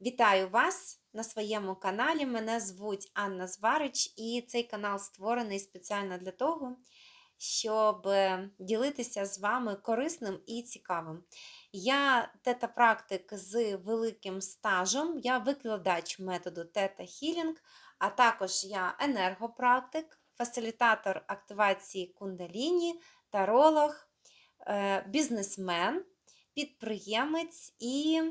Вітаю вас на своєму каналі. Мене звуть Анна Зварич, і цей канал створений спеціально для того, щоб е, ділитися з вами корисним і цікавим. Я тета-практик з великим стажем, я викладач методу Тета Хілінг, а також я енергопрактик, фасилітатор активації кундаліні, таролог, е, бізнесмен, підприємець і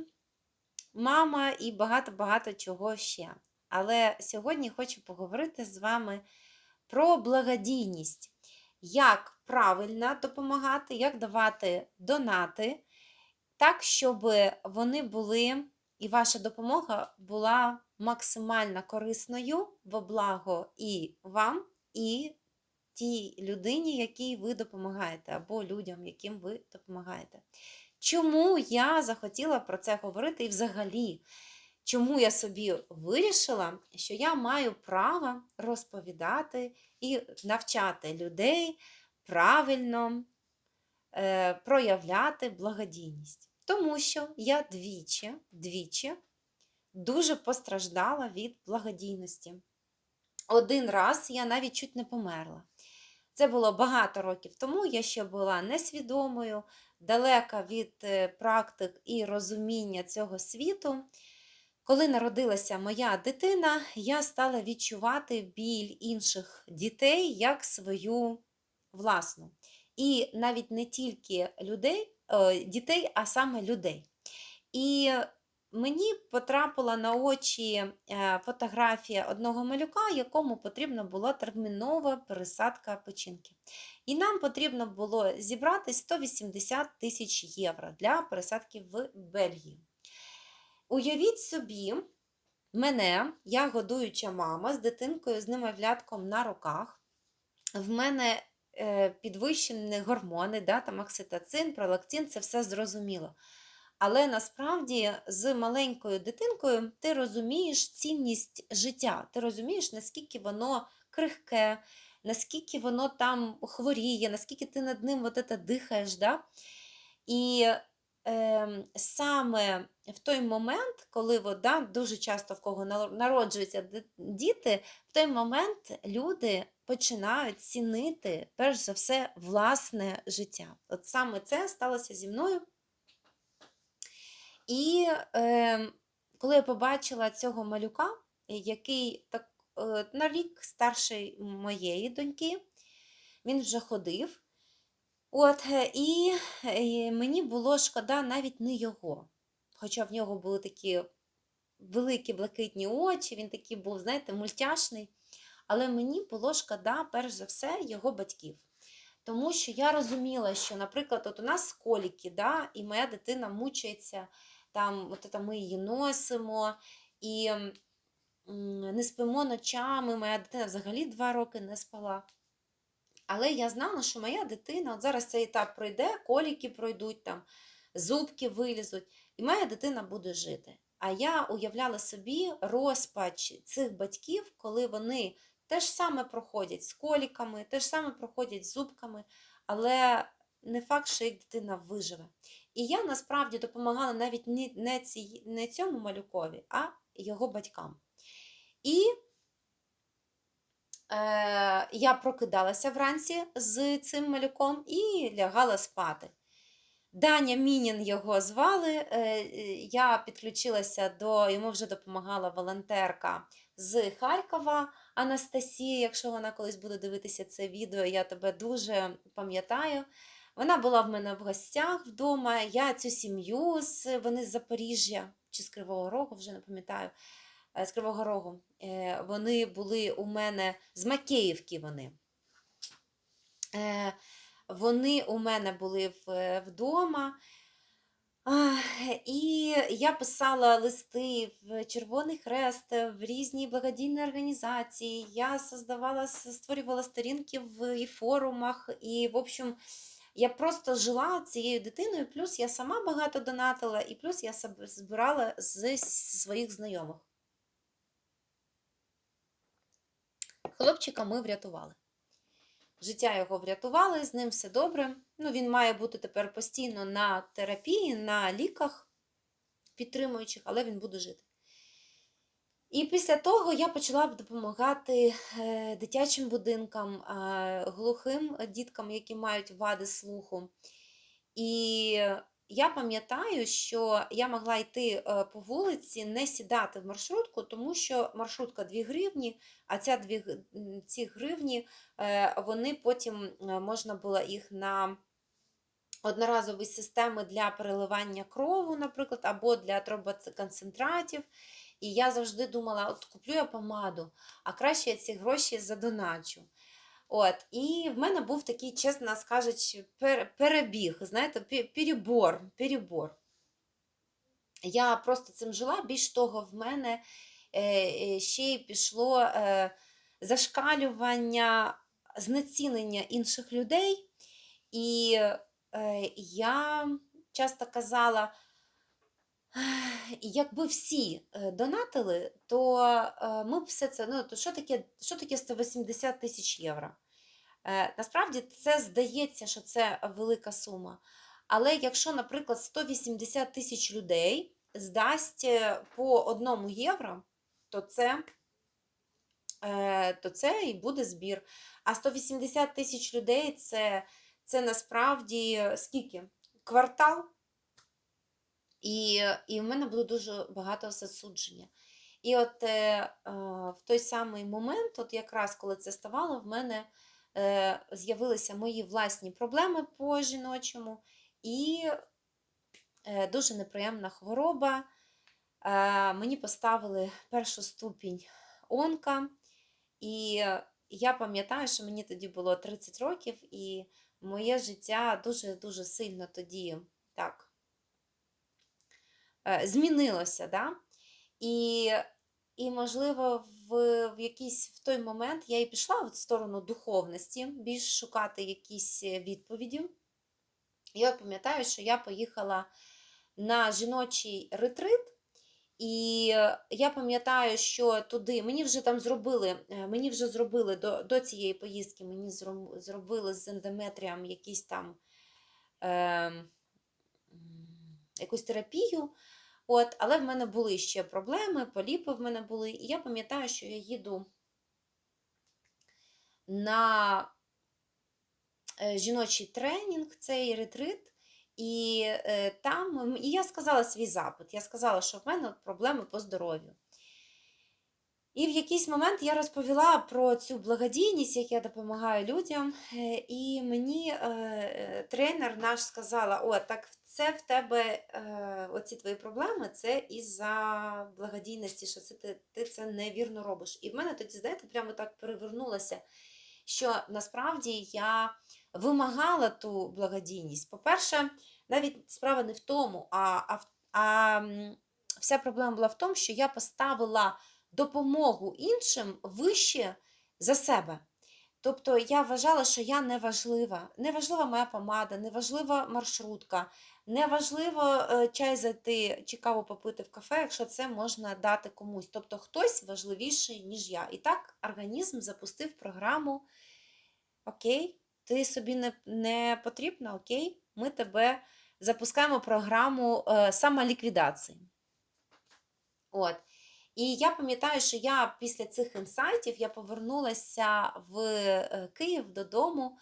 мама і багато-багато чого ще. Але сьогодні хочу поговорити з вами про благодійність. Як правильно допомагати, як давати донати, так, щоб вони були, і ваша допомога була максимально корисною во благо і вам, і тій людині, якій ви допомагаєте, або людям, яким ви допомагаєте. Чому я захотіла про це говорити і взагалі, чому я собі вирішила, що я маю право розповідати і навчати людей правильно е, проявляти благодійність. Тому що я двічі, двічі дуже постраждала від благодійності. Один раз я навіть чуть не померла. Це було багато років тому, я ще була несвідомою, далека від е, практик і розуміння цього світу. Коли народилася моя дитина, я стала відчувати біль інших дітей як свою власну. І навіть не тільки людей, е, дітей, а саме людей. І мені потрапила на очі е, фотографія одного малюка, якому потрібна була термінова пересадка печінки. І нам потрібно було зібрати 180 тисяч євро для пересадки в Бельгії. Уявіть собі, мене, я годуюча мама з дитинкою з немовлятком на руках. В мене е, підвищені гормони, да, там окситоцин, пролактин, це все зрозуміло. Але насправді з маленькою дитинкою ти розумієш цінність життя, ти розумієш, наскільки воно крихке, наскільки воно там хворіє, наскільки ти над ним от це дихаєш. Да? І е, саме в той момент, коли от, да, дуже часто в кого народжуються діти, в той момент люди починають цінити, перш за все, власне життя. От саме це сталося зі мною. І е, коли я побачила цього малюка, який так, е, на рік старший моєї доньки, він вже ходив. От, е, І, і мені було шкода навіть не його. Хоча в нього були такі великі блакитні очі, він такий був, знаєте, мультяшний. Але мені було шкода, перш за все, його батьків. Тому що я розуміла, що, наприклад, от у нас коліки, да, і моя дитина мучається там от це ми її носимо і не спимо ночами. Моя дитина взагалі два роки не спала. Але я знала, що моя дитина, от зараз цей етап пройде, коліки пройдуть, там, зубки вилізуть, і моя дитина буде жити. А я уявляла собі розпач цих батьків, коли вони те ж саме проходять з коліками, те ж саме проходять з зубками, але не факт, що їх дитина виживе. І я насправді допомагала навіть не, ці, не цьому малюкові, а його батькам. І е, я прокидалася вранці з цим малюком і лягала спати. Даня Мінін його звали. Е, я підключилася до, йому вже допомагала волонтерка з Харкова Анастасія. Якщо вона колись буде дивитися це відео, я тебе дуже пам'ятаю. Вона була в мене в гостях вдома. Я цю сім'ю, вони з Запоріжжя чи з Кривого Рогу, вже не пам'ятаю, е, з Кривого Рогу. Е, вони були у мене з Макеївки вони. Е, вони у мене були вдома. І я писала листи в Червоний Хрест, в різні благодійні організації. Я створювала сторінки в і форумах, і, в общем, я просто жила цією дитиною, плюс я сама багато донатила, і плюс я збирала з своїх знайомих. Хлопчика ми врятували. Життя його врятували, з ним все добре. Ну, Він має бути тепер постійно на терапії, на ліках підтримуючих, але він буде жити. І після того я почала допомагати е, дитячим будинкам, е, глухим діткам, які мають вади слуху. І я пам'ятаю, що я могла йти е, по вулиці, не сідати в маршрутку, тому що маршрутка 2 гривні, а ця 2, ці гривні, вони потім можна було їх на одноразові системи для переливання крову, наприклад, або для тромбоцитоконцентратів. І я завжди думала, от куплю я помаду, а краще я ці гроші задоначу. От, і в мене був такий, чесно скажучи, перебіг, знаєте, перебор, перебор. Я просто цим жила. Більш того, в мене е, е, ще й пішло е, зашкалювання, знецінення інших людей. І я часто казала, «Ех, якби всі е, донатили, то е, ми б все це, ну, то що таке, що таке 180 тисяч євро? Е, Насправді це здається, що це велика сума. Але якщо, наприклад, 180 тисяч людей здасть по одному євро, то це, то це і буде збір. А 180 тисяч людей це, це насправді скільки? Квартал. І, і в мене було дуже багато засудження. І от е, в той самий момент, от якраз коли це ставало, в мене е, з'явилися мої власні проблеми по жіночому і е, дуже неприємна хвороба. Е, мені поставили першу ступінь онка, і я пам'ятаю, що мені тоді було 30 років, і моє життя дуже-дуже сильно тоді так змінилося. Да? І, і можливо, в, в якийсь в той момент я і пішла в сторону духовності, більш шукати якісь е, відповіді. Я пам'ятаю, що я поїхала на жіночий ретрит, і е, я пам'ятаю, що туди мені вже там зробили, е, мені вже зробили до, до цієї поїздки, мені зробили з ендометрієм якісь там е, якусь терапію. От, але в мене були ще проблеми, поліпи в мене були. І я пам'ятаю, що я їду на е, жіночий тренінг, цей ретрит, і е, там і я сказала свій запит. Я сказала, що в мене проблеми по здоров'ю. І в якийсь момент я розповіла про цю благодійність, як я допомагаю людям. е, І мені тренер наш сказала: О, так це в тебе е, оці твої проблеми, це із-за благодійності, що це ти, ти це невірно робиш. І в мене тоді, знаєте, прямо так перевернулося, що насправді я вимагала ту благодійність. По-перше, навіть справа не в тому, а, а, а вся проблема була в тому, що я поставила допомогу іншим вище за себе. Тобто я вважала, що я не важлива. Не моя помада, не важлива маршрутка, не важливо е, чай зайти чи каву попити в кафе, якщо це можна дати комусь. Тобто хтось важливіший, ніж я. І так організм запустив програму. Окей, ти собі не, не потрібна, окей, ми тебе запускаємо програму е, самоліквідації. От. І я пам'ятаю, що я після цих інсайтів я повернулася в е, Київ додому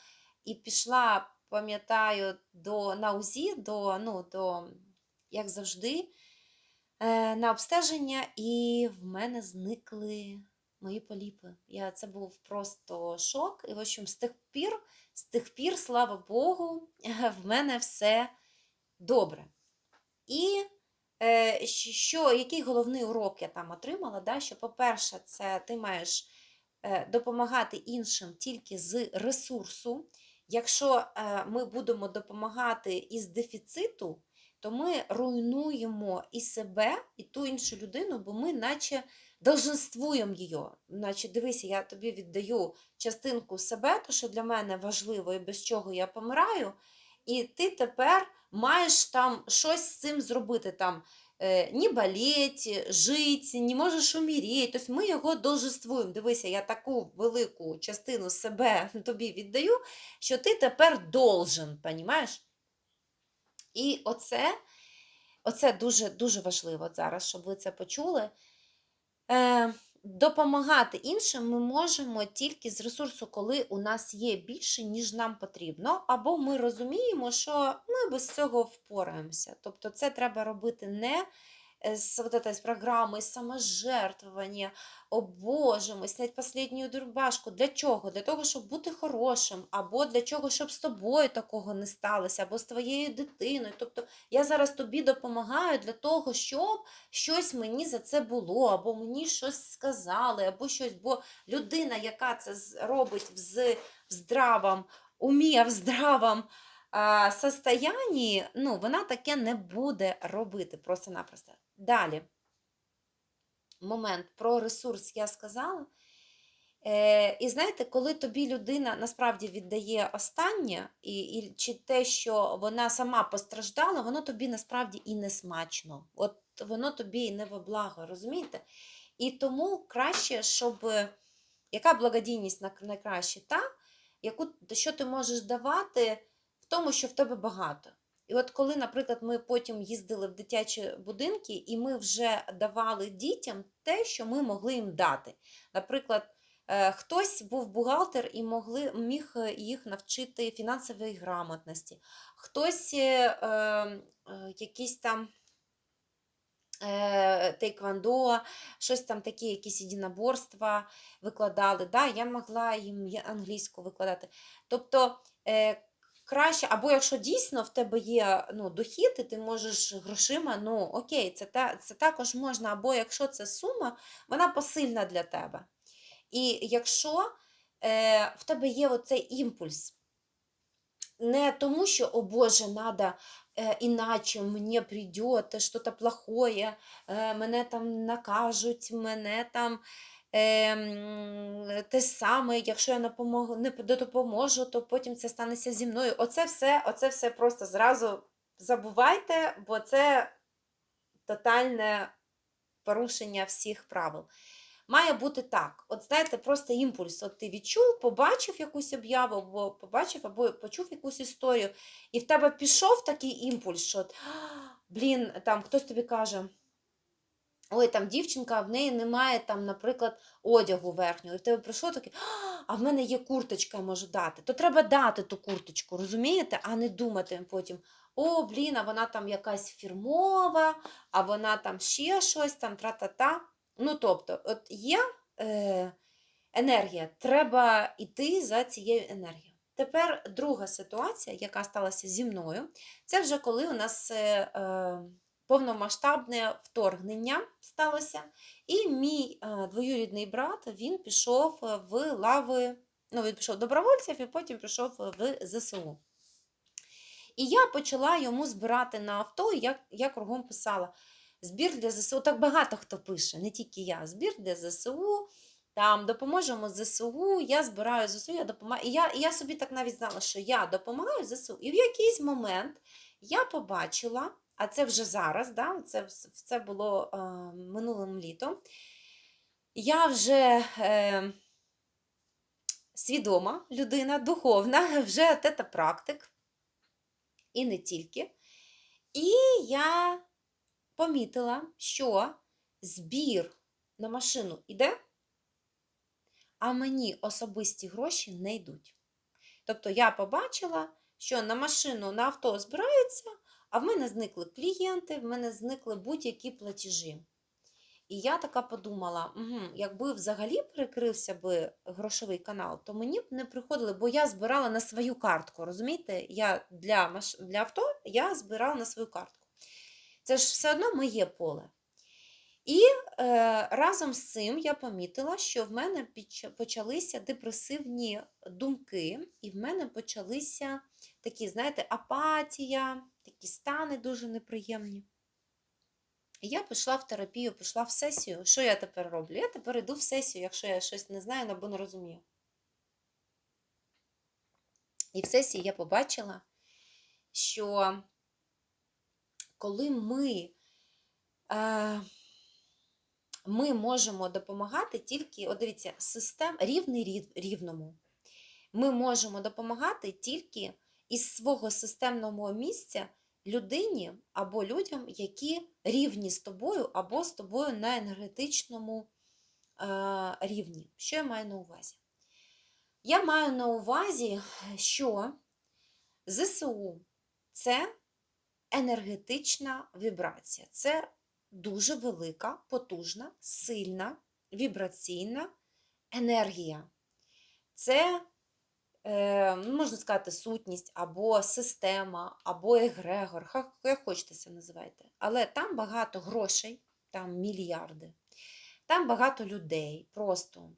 і пішла, пам'ятаю, до на УЗІ, до, ну, до, як завжди, е, на обстеження, і в мене зникли мої поліпи. Я, це був просто шок. І, в общем, з тих пір, з тих пір, слава Богу, в мене все добре. І е, що, який головний урок я там отримала? Да? Що, по-перше, це ти маєш е, допомагати іншим тільки з ресурсу. Якщо е, ми будемо допомагати із дефіциту, то ми руйнуємо і себе, і ту іншу людину, бо ми наче долженствуємо її. Наче дивися, я тобі віддаю частинку себе, то що для мене важливо і без чого я помираю, і ти тепер маєш там щось з цим зробити. там е, не болеть, жити, не можеш умереть. Тобто ми його должествуємо. Дивися, я таку велику частину себе тобі віддаю, що ти тепер должен, понімаєш? І оце, оце дуже, дуже важливо зараз, щоб ви це почули. Е, допомагати іншим ми можемо тільки з ресурсу, коли у нас є більше, ніж нам потрібно, або ми розуміємо, що ми без цього впораємося. Тобто це треба робити не е, з, вот этой, з програми саможертвування, о Боже, ми снять последню рубашку. Для чого? Для того, щоб бути хорошим, або для чого, щоб з тобою такого не сталося, або з твоєю дитиною. Тобто я зараз тобі допомагаю для того, щоб щось мені за це було, або мені щось сказали, або щось. Бо людина, яка це робить в, здравом умі, в здравом состоянні, ну, вона таке не буде робити просто-напросто. Далі. Момент про ресурс я сказала. Е, і знаєте, коли тобі людина насправді віддає останнє, і, і чи те, що вона сама постраждала, воно тобі насправді і не смачно. От воно тобі і не во благо, розумієте? І тому краще, щоб яка благодійність найкраще та, яку, що ти можеш давати в тому, що в тебе багато. І от коли, наприклад, ми потім їздили в дитячі будинки, і ми вже давали дітям те, що ми могли їм дати. Наприклад, е, хтось був бухгалтер і могли, міг е, їх навчити фінансової грамотності, хтось е, е, е, якісь там тейквондо, щось там такі, якісь єдиноборства викладали. Да? Я могла їм англійську викладати. Тобто краще, або якщо дійсно в тебе є ну, дохід, і ти можеш грошима, ну окей, це, та, це також можна, або якщо це сума, вона посильна для тебе. І якщо е, в тебе є оцей імпульс, не тому, що, о Боже, е, іначе мені прийде щось плохое, е, мене там накажуть, мене там те саме, якщо я не, допоможу, то потім це станеться зі мною. Оце все, оце все просто зразу забувайте, бо це тотальне порушення всіх правил. Має бути так. От знаєте, просто імпульс. От ти відчув, побачив якусь об'яву, або побачив, або почув якусь історію, і в тебе пішов такий імпульс, що блін, там хтось тобі каже. Ой, там дівчинка, в неї немає, там, наприклад, одягу верхнього. І в тебе прийшло таке, а в мене є курточка, я можу дати. То треба дати ту курточку, розумієте? А не думати потім, о, блін, а вона там якась фірмова, а вона там ще щось, там тра-та-та. Ну, тобто, от є е, енергія, треба йти за цією енергією. Тепер друга ситуація, яка сталася зі мною, це вже коли у нас е, е, повномасштабне вторгнення сталося, і мій е, двоюрідний брат він пішов в лави, ну, він пішов добровольців і потім пішов в ЗСУ. І я почала йому збирати на авто, і я, я кругом писала: збір для ЗСУ. Так багато хто пише, не тільки я. Збір для ЗСУ, там допоможемо ЗСУ, я збираю ЗСУ, я допомагаю. І я, і я собі так навіть знала, що я допомагаю ЗСУ. І в якийсь момент я побачила, а це вже зараз, да, це, це було е, минулим літом. Я вже е, свідома людина, духовна, вже тета практик, і не тільки. І я помітила, що збір на машину йде, а мені особисті гроші не йдуть. Тобто я побачила, що на машину, на авто збираються, а в мене зникли клієнти, в мене зникли будь-які платежі. І я така подумала, угу, якби взагалі перекрився би грошовий канал, то мені б не приходили, бо я збирала на свою картку. Розумієте, я для, маш... для авто я збирала на свою картку. Це ж все одно моє поле. І е, разом з цим я помітила, що в мене почалися депресивні думки, і в мене почалися такі, знаєте, апатія, такі стани дуже неприємні. Я пішла в терапію, пішла в сесію. Що я тепер роблю? Я тепер йду в сесію, якщо я щось не знаю або не розумію. І в сесії я побачила, що коли ми, е, ми можемо допомагати тільки, от дивіться, систем, рівний рівному. Ми можемо допомагати тільки із свого системного місця людині або людям, які рівні з тобою, або з тобою на енергетичному е, рівні. Що я маю на увазі? Я маю на увазі, що ЗСУ це енергетична вібрація. Це дуже велика, потужна, сильна вібраційна енергія. Це, можна сказати, сутність або система, або егрегор, як хочете це називайте. Але там багато грошей, там мільярди, там багато людей, просто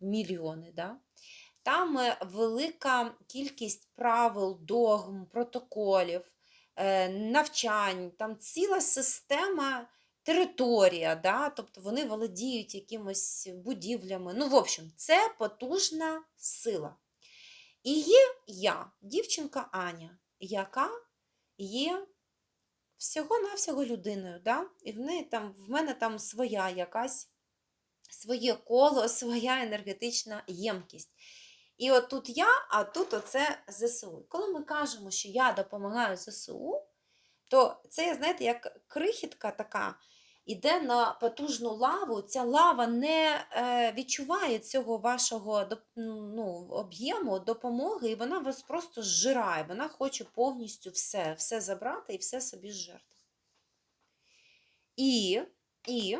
мільйони. Да? Там е, велика кількість правил, догм, протоколів, е, навчань, там ціла система, територія, да? тобто вони володіють якимось будівлями. Ну, в общем, це потужна сила. І є я, дівчинка Аня, яка є всього-навсього людиною. Да? І в, неї там, в мене там своя якась, своє коло, своя енергетична ємкість. І от тут я, а тут оце ЗСУ. Коли ми кажемо, що я допомагаю ЗСУ, то це, знаєте, як крихітка така іде на потужну лаву. Ця лава не е, відчуває цього вашого ну, об'єму допомоги, і вона вас просто зжирає. Вона хоче повністю все, все забрати і все собі зжерти. І, і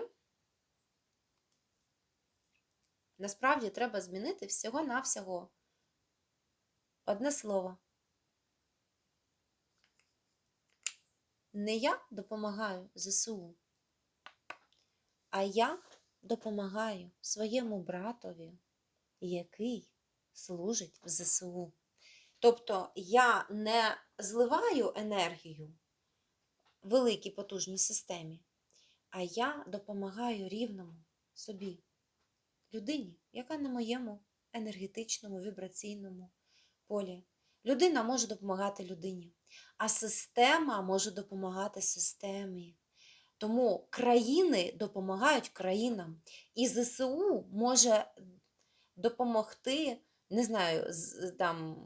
насправді треба змінити всього-навсього одне слово. Не я допомагаю ЗСУ, а я допомагаю своєму братові, який служить в ЗСУ. Тобто я не зливаю енергію великій потужній системі, а я допомагаю рівному собі, людині, яка на моєму енергетичному, вібраційному полі. Людина може допомагати людині, а система може допомагати системі. Тому країни допомагають країнам. І ЗСУ може допомогти, не знаю, там,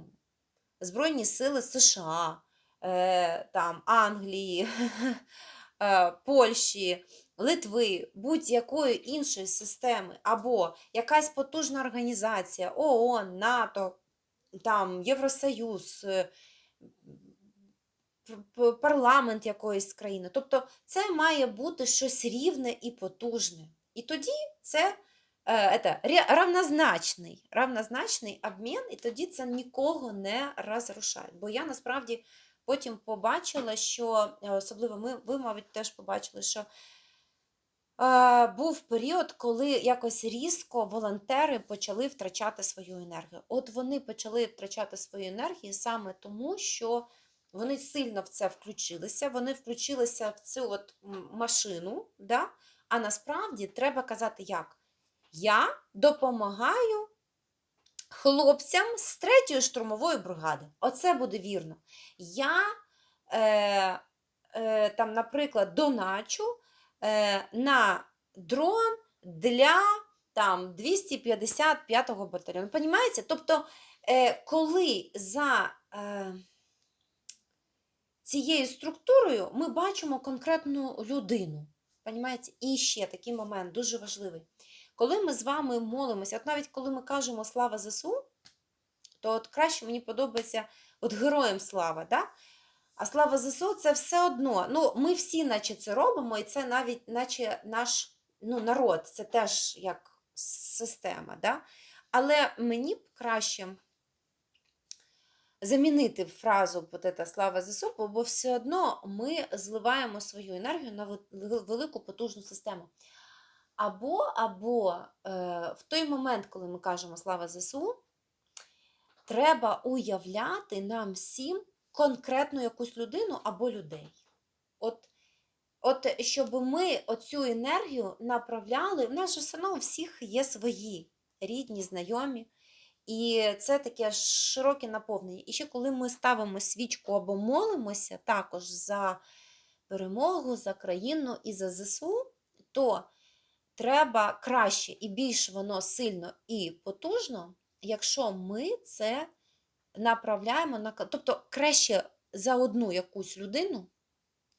Збройні сили США, е, там, Англії, е, Польщі, Литви, будь-якої іншої системи, або якась потужна організація, ООН, НАТО, там, Євросоюз, е, парламент якоїсь країни. Тобто це має бути щось рівне і потужне. І тоді це е, это, ре- равнозначний, равнозначний обмін, і тоді це нікого не розрушає. Бо я насправді потім побачила, що е, особливо ми, ви, мабуть, теж побачили, що е, був період, коли якось різко волонтери почали втрачати свою енергію. От вони почали втрачати свою енергію саме тому, що вони сильно в це включилися, вони включилися в цю от машину, да? а насправді треба казати як? Я допомагаю хлопцям з третьої штурмової бригади. Оце буде вірно. Я, е, е, там, наприклад, доначу е, на дрон для там, 255-го батальйону. Понімаєте? Тобто, е, коли за е, цією структурою ми бачимо конкретну людину. Понімаєте? І ще такий момент дуже важливий. Коли ми з вами молимося, от навіть коли ми кажемо слава ЗСУ, то от краще мені подобається от героям слава. Да? А слава ЗСУ це все одно. Ну, ми всі, наче це робимо, і це навіть, наче наш ну, народ, це теж як система. Да? Але мені б краще замінити фразу от ета слава ЗСУ, бо все одно ми зливаємо свою енергію на велику потужну систему. Або, або е, в той момент, коли ми кажемо слава ЗСУ, треба уявляти нам всім конкретну якусь людину або людей. От, от щоб ми оцю енергію направляли, в нас же все одно у всіх є свої рідні, знайомі. І це таке широке наповнення. І ще коли ми ставимо свічку або молимося також за перемогу, за країну і за ЗСУ, то треба краще і більш воно сильно і потужно, якщо ми це направляємо на тобто краще за одну якусь людину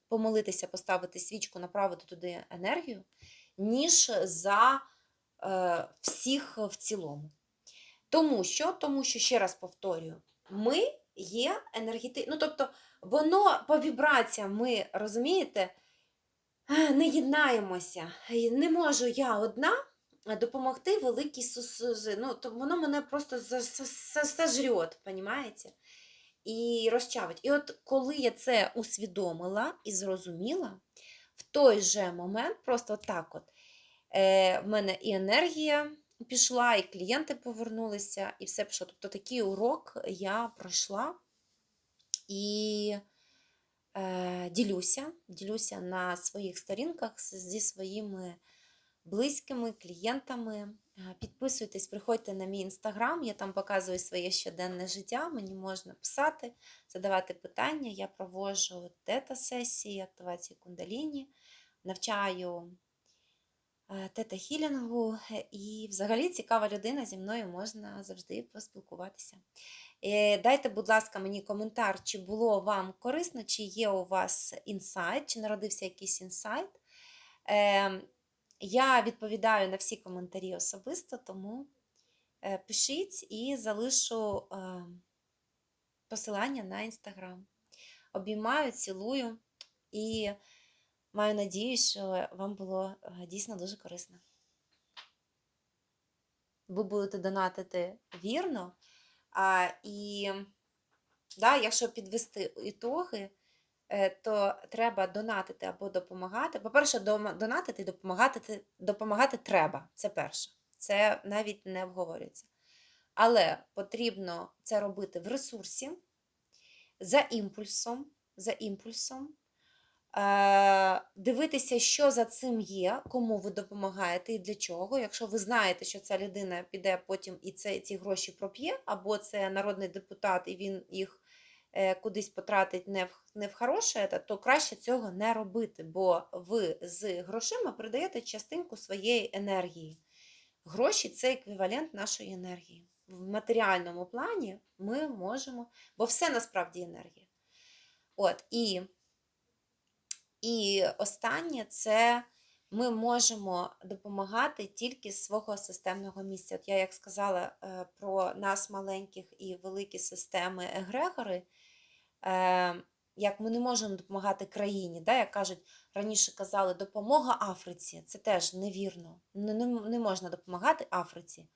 помолитися, поставити свічку, направити туди енергію, ніж за е, всіх в цілому. Тому що, тому що, ще раз повторюю, ми є енергетичні. Ну, тобто, воно по вібраціям, ми розумієте, не єднаємося. Не можу я одна допомогти великій сусузи. Ну, то воно мене просто зажрет, понімаєте? І розчавить. І от коли я це усвідомила і зрозуміла, в той же момент, просто так от, е, в мене і енергія пішла, і клієнти повернулися, і все пішло. Тобто такий урок я пройшла і е, ділюся, ділюся на своїх сторінках зі своїми близькими клієнтами. Е, Підписуйтесь, приходьте на мій інстаграм, я там показую своє щоденне життя, мені можна писати, задавати питання. Я проводжу тета-сесії, активації кундаліні, навчаю тета-хілінгу, е, і взагалі цікава людина зі мною можна завжди поспілкуватися. Е, Дайте, будь ласка, мені коментар, чи було вам корисно, чи є у вас інсайт, чи народився якийсь інсайт. Е, Я відповідаю на всі коментарі особисто, тому е, пишіть і залишу е, посилання на інстаграм. Обіймаю, цілую і маю надію, що вам було е, дійсно дуже корисно. Ви будете донатити вірно. А, і да, якщо підвести ітоги, е, то треба донатити або допомагати. По-перше, донатити і допомагати, допомагати треба. Це перше. Це навіть не обговорюється. Але потрібно це робити в ресурсі, за імпульсом, за імпульсом. Е, Дивитися, що за цим є, кому ви допомагаєте і для чого. Якщо ви знаєте, що ця людина піде потім і це, ці гроші проп'є, або це народний депутат, і він їх е, кудись потратить не в, не в хороше, то краще цього не робити, бо ви з грошима придаєте частинку своєї енергії. Гроші це еквівалент нашої енергії. В матеріальному плані ми можемо, бо все насправді енергія. От, і, і останнє це ми можемо допомагати тільки з свого системного місця. От я як сказала е, про нас маленьких і великі системи егрегори, е, як ми не можемо допомагати країні, да, як кажуть, раніше казали, допомога Африці. Це теж невірно. Не, не, не можна допомагати Африці.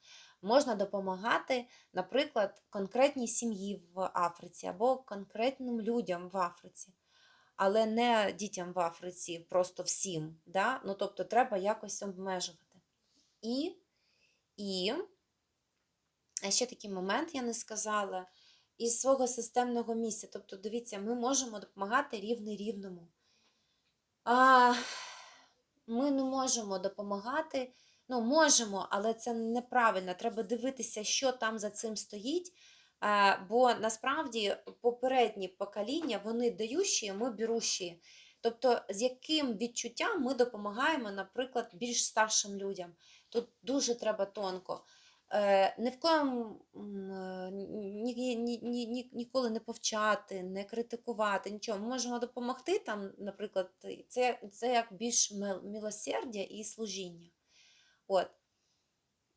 Можна допомагати, наприклад, конкретній сім'ї в Африці або конкретним людям в Африці, але не дітям в Африці, просто всім. Да? Ну, тобто треба якось обмежувати. І, і ще такий момент я не сказала із свого системного місця. Тобто, дивіться, ми можемо допомагати рівний рівному. А, ми не можемо допомагати. Ну, можемо, але це неправильно. Треба дивитися, що там за цим стоїть. Е, Бо насправді попередні покоління вони даючі, ми берущі. Тобто, з яким відчуттям ми допомагаємо, наприклад, більш старшим людям. Тут дуже треба тонко. Е, Ні в коєму е, ні, ні, ні, ні- ніколи не повчати, не критикувати, нічого. Ми можемо допомогти там, наприклад, це, це як більш милосердя і служіння. От.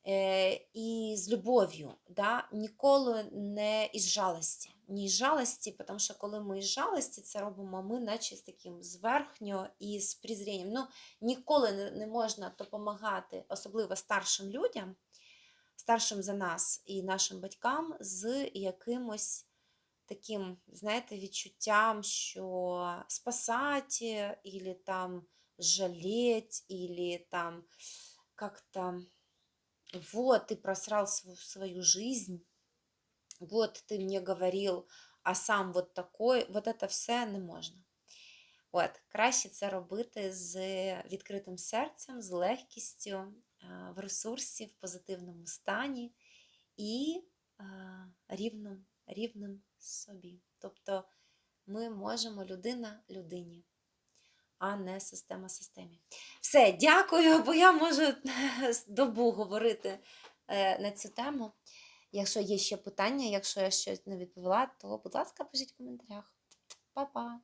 Е, і з любов'ю, да? ніколи не із жалості. Ні із жалості, тому що коли ми із жалості це робимо, ми наче з таким зверхньо і з презрінням. Ну, ніколи не, можна допомагати, особливо старшим людям, старшим за нас і нашим батькам, з якимось таким, знаєте, відчуттям, що спасати, или там жалеть, или там как-то вот ты просрал св- свою жизнь, вот ты мне говорил, а сам вот такой, вот это все не можна. От, краще це робити з відкритим серцем, з легкістю, е, в ресурсі, в позитивному стані і е, рівним, рівним собі. Тобто ми можемо людина людині, а не система системі. Все, дякую, бо я можу добу говорити е, на цю тему. Якщо є ще питання, якщо я щось не відповіла, то, будь ласка, пишіть в коментарях. Па-па!